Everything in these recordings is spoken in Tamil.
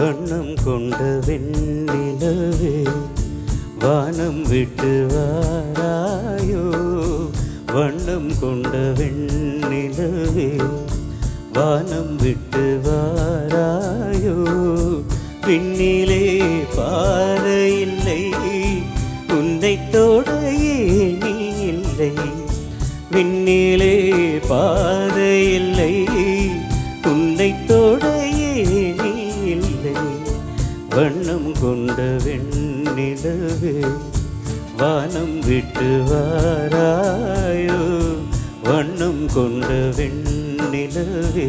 வண்ணம் கொண்ட வெண்ணிலவே வானம் விட்டு வாராயோ? வண்ணம் கொண்ட வெண்ணிலவே வானம் விட்டு வாராயோ? பின்னிலே பார இல்லை உந்தை தோடையே நீ இல்லை. விண்ணிலே வண்ணம் கொண்ட வெண்ணிலவே வானம் விட்டு வாராயோ? வண்ணம் கொண்ட வெண்ணிலவே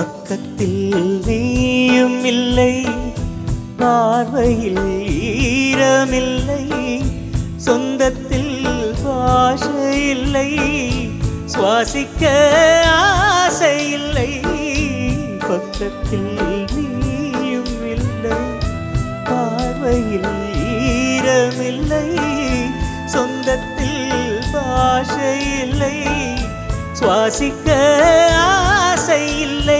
பக்கத்தில் நீயும் இல்லை பார்வையில் ஈரமில்லை சொந்தத்தில் பாஷ இல்லை சுவாசிக்க ஆசை இல்லை பக்கத்தில் நீயும் இல்லை பார்வையில் ஈரமில்லை சொந்தத்தில் பாஷ இல்லை சுவாசிக்க ஆசை இல்லை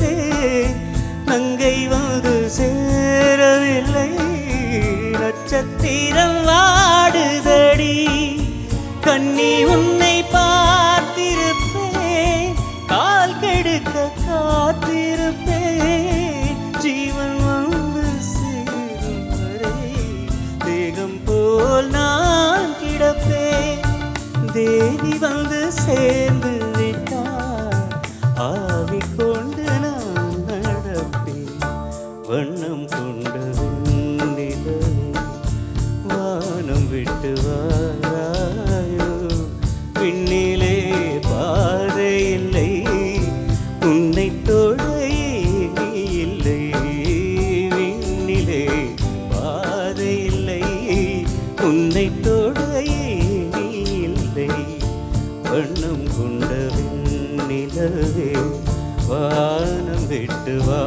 தேவி வந்து சேர்ந்து விட்டார் ஆவி கொண்டு நான் நடப்பேன். வண்ணம் கொண்ட வானம் விட்டு வாராயோ. விண்ணிலே பாதை இல்லை. உன்னை தொட இல்லை. விண்ணிலே பாதை இல்லை. உன்னை வானம் விட்டு வா